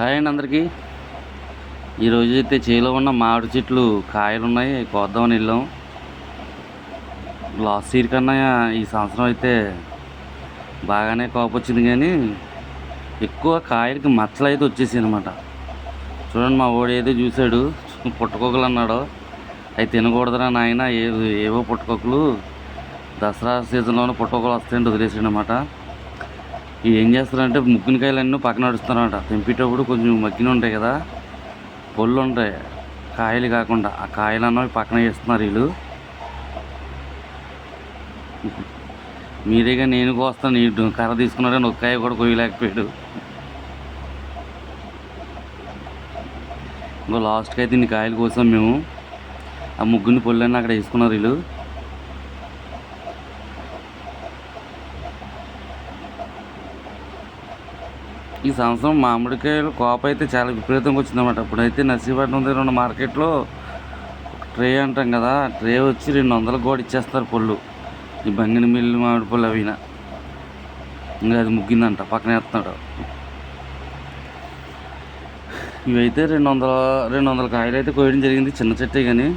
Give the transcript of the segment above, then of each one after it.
Hi అండి అందరికీ. ఈరోజు అయితే చేలో ఉన్న మామిడి చెట్లు కాయలు ఉన్నాయి కోద్దామని వెళ్ళాం. లాస్ట్ ఇయర్ కన్నా ఈ సంవత్సరం అయితే బాగానే కోపొచ్చింది కానీ ఎక్కువ కాయలకి మచ్చలు అయితే వచ్చేసాయి అనమాట చూడండి మా వాడు ఏదో చూశాడు పుట్టకొక్కలు అన్నాడు. అవి తినకూడదురా నాయన ఏ ఏవో పుట్టకొక్కలు దసరా సీజన్లోనే పుట్టకొక్కలు వస్తాయంటే వదిలేసాడు అనమాట ఇవి ఏం చేస్తారంటే ముగ్గుని కాయలు అన్నీ పక్కన నడుస్తారంట తెంపేటప్పుడు కొంచెం మగ్గిన ఉంటాయి కదా పొల్లు ఉంటాయి కాయలు కాకుండా. ఆ కాయలు అన్నవి పక్కన వేస్తున్నారు వీళ్ళు. మీరేగా నేను కోస్తాను ఈ కర్ర తీసుకున్నాడు ఒక కూడా కొయ్యలేకపోయాడు. ఇంకో లాస్ట్కి అయితే ఇన్ని కాయలు కోసాం మేము. ఆ ముగ్గుని పొల్లన్నీ అక్కడ వేసుకున్నారు వీళ్ళు. ఈ సంవత్సరం మామిడికాయలు కోప అయితే చాలా విపరీతంగా వచ్చిందన్నమాట. అప్పుడైతే నర్సీపట్నం దగ్గర ఉన్న మార్కెట్లో ట్రే అంటాం కదా ట్రే వచ్చి రెండు వందలకు కూడా ఇచ్చేస్తారు పళ్ళు. ఈ బంగిని మిల్లి మామిడి పళ్ళు అవినా ఇంకా అది ముగ్గిందంట పక్కన వేస్తున్నాడు. ఇవైతే రెండు వందల రెండు వందల కాయలు అయితే కోయడం జరిగింది చిన్న చెట్టే కానీ.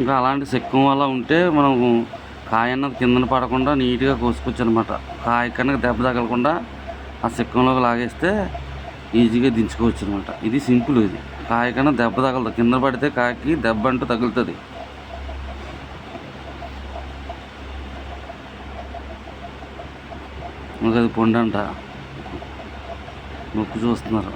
ఇంకా అలాంటి శక్కం వల్ల ఉంటే మనం కాయ అన్నది కిందన పడకుండా నీట్గా కోసుకోవచ్చు అనమాట కాయ కనుక దెబ్బ తగలకుండా ఆ శక్కంలోకి లాగేస్తే ఈజీగా దించుకోవచ్చు అనమాట ఇది సింపుల్ ఇది. కాయ కన్నా దెబ్బ తగలదు. కింద పడితే కాయకి దెబ్బ అంటూ తగులుతుంది. ఇంకా అది పొండంట. నొక్కి చూస్తున్నారు.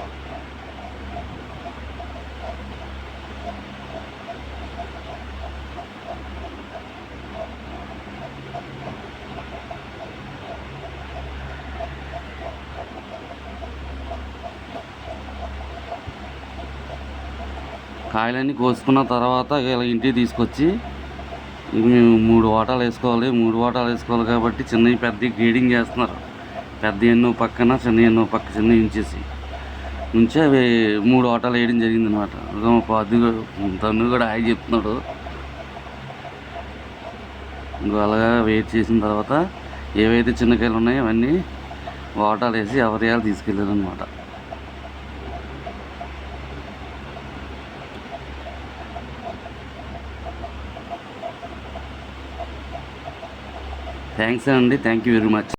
కాయలన్నీ కోసుకున్న తర్వాత ఇలా ఇంటికి తీసుకొచ్చి మేము మూడు వాటాలు వేసుకోవాలి మూడు వాటాలు వేసుకోవాలి కాబట్టి చిన్నవి పెద్ద గ్రేడింగ్ చేస్తున్నారు. పెద్ద ఎన్నో పక్కన చిన్న ఎన్నో పక్క చిన్న ఇంచేసి నుంచి అవి మూడు వాటాలు వేయడం జరిగింది అనమాట పది తను కూడా హాయి చెప్తున్నాడు. ఇంకో అలాగా వెయిట్ చేసిన తర్వాత ఏవైతే చిన్నకాయలు ఉన్నాయో అవన్నీ వాటాలు వేసి ఎవరి తీసుకెళ్ళారు అనమాట థ్యాంక్స్ అండి. Thank you very much.